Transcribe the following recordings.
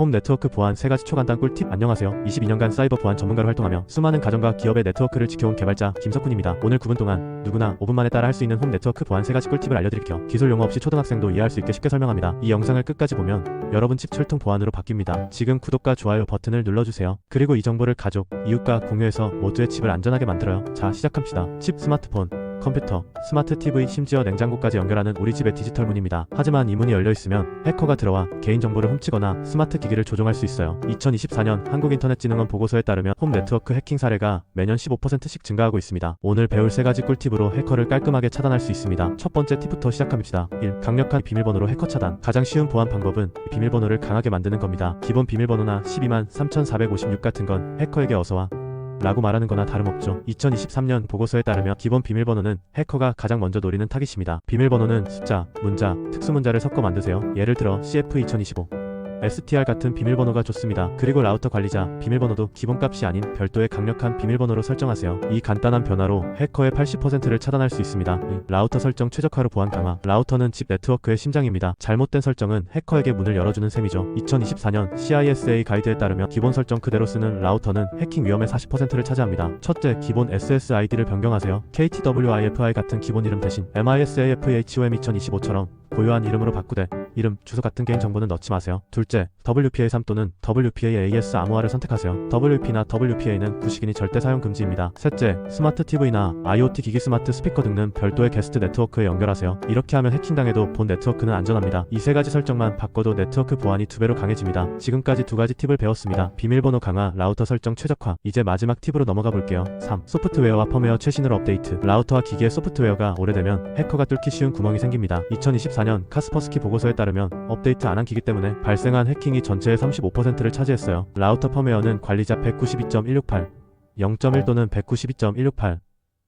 홈 네트워크 보안 3가지 초간단 꿀팁 안녕하세요. 22년간 사이버 보안 전문가로 활동하며 수많은 가정과 기업의 네트워크를 지켜온 개발자 김석훈입니다. 오늘 9분 동안 누구나 5분 만에 따라 할 수 있는 홈 네트워크 보안 3가지 꿀팁을 알려드릴게요. 기술 용어 없이 초등학생도 이해할 수 있게 쉽게 설명합니다. 이 영상을 끝까지 보면 여러분 집 철통 보안으로 바뀝니다. 지금 구독과 좋아요 버튼을 눌러주세요. 그리고 이 정보를 가족, 이웃과 공유해서 모두의 집을 안전하게 만들어요. 자 시작합시다. 칩 스마트폰 컴퓨터, 스마트 TV, 심지어 냉장고까지 연결하는 우리 집의 디지털 문입니다. 하지만 이 문이 열려 있으면 해커가 들어와 개인 정보를 훔치거나 스마트 기기를 조종할 수 있어요. 2024년 한국인터넷진흥원 보고서에 따르면 홈 네트워크 해킹 사례가 매년 15%씩 증가하고 있습니다. 오늘 배울 세 가지 꿀팁으로 해커를 깔끔하게 차단할 수 있습니다. 첫 번째 팁부터 시작합니다. 1. 강력한 비밀번호로 해커 차단. 가장 쉬운 보안 방법은 비밀번호를 강하게 만드는 겁니다. 기본 비밀번호나 12만 3456 같은 건 해커에게 어서와 라고 말하는 거나 다름없죠. 2023년 보고서에 따르면 기본 비밀번호는 해커가 가장 먼저 노리는 타깃입니다. 비밀번호는 숫자, 문자, 특수문자를 섞어 만드세요. 예를 들어 CF2025. STR 같은 비밀번호가 좋습니다. 그리고 라우터 관리자, 비밀번호도 기본값이 아닌 별도의 강력한 비밀번호로 설정하세요. 이 간단한 변화로 해커의 80%를 차단할 수 있습니다. 이 라우터 설정 최적화로 보안 강화. 라우터는 집 네트워크의 심장입니다. 잘못된 설정은 해커에게 문을 열어주는 셈이죠. 2024년 CISA 가이드에 따르면 기본 설정 그대로 쓰는 라우터는 해킹 위험의 40%를 차지합니다. 첫째, 기본 SSID를 변경하세요. KTWIFI 같은 기본 이름 대신 MISAFHOM 2025처럼 고유한 이름으로 바꾸되 이름, 주소 같은 개인 정보는 넣지 마세요. 둘째, WPA3 또는 WPA-AS 암호화를 선택하세요. WP나 WPA는 구식이니 절대 사용 금지입니다. 셋째, 스마트 TV나 IoT 기기 스마트 스피커 등은 별도의 게스트 네트워크에 연결하세요. 이렇게 하면 해킹당해도 본 네트워크는 안전합니다. 이 세 가지 설정만 바꿔도 네트워크 보안이 두 배로 강해집니다. 지금까지 두 가지 팁을 배웠습니다. 비밀번호 강화, 라우터 설정 최적화. 이제 마지막 팁으로 넘어가 볼게요. 3. 소프트웨어와 펌웨어 최신으로 업데이트. 라우터와 기기의 소프트웨어가 오래되면 해커가 뚫기 쉬운 구멍이 생깁니다. 2024년 카스퍼스키 보고서에 따르면 업데이트 안 한 기기 때문에 발생한 해킹이 전체의 35%를 차지했어요. 라우터 펌웨어는 관리자 192.168, 0.1 또는 192.168,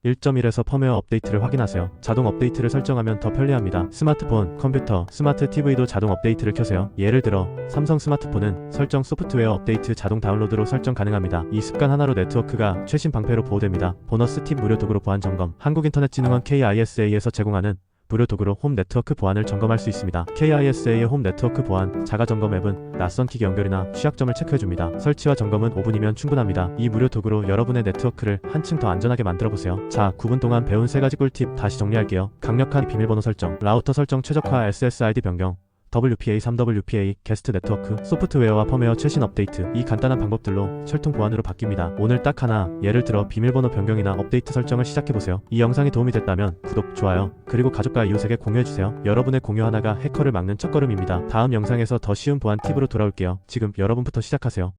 1.1에서 펌웨어 업데이트를 확인하세요. 자동 업데이트를 설정하면 더 편리합니다. 스마트폰, 컴퓨터, 스마트 TV도 자동 업데이트를 켜세요. 예를 들어 삼성 스마트폰은 설정 소프트웨어 업데이트 자동 다운로드로 설정 가능합니다. 이 습관 하나로 네트워크가 최신 방패로 보호됩니다. 보너스 팁 무료 도구로 보안 점검. 한국인터넷진흥원 KISA에서 제공하는 무료 도구로 홈 네트워크 보안을 점검할 수 있습니다. KISA의 홈 네트워크 보안 자가 점검 앱은 낯선 기기 연결이나 취약점을 체크해줍니다. 설치와 점검은 5분이면 충분합니다. 이 무료 도구로 여러분의 네트워크를 한층 더 안전하게 만들어 보세요. 자, 9분 동안 배운 세 가지 꿀팁 다시 정리할게요. 강력한 비밀번호 설정, 라우터 설정 최적화 SSID 변경, WPA 3WPA 게스트 네트워크 소프트웨어와 펌웨어 최신 업데이트 이 간단한 방법들로 철통 보안으로 바뀝니다. 오늘 딱 하나 예를 들어 비밀번호 변경이나 업데이트 설정을 시작해보세요. 이 영상이 도움이 됐다면 구독, 좋아요 그리고 가족과 이웃에게 공유해주세요. 여러분의 공유 하나가 해커를 막는 첫걸음입니다. 다음 영상에서 더 쉬운 보안 팁으로 돌아올게요. 지금 여러분부터 시작하세요.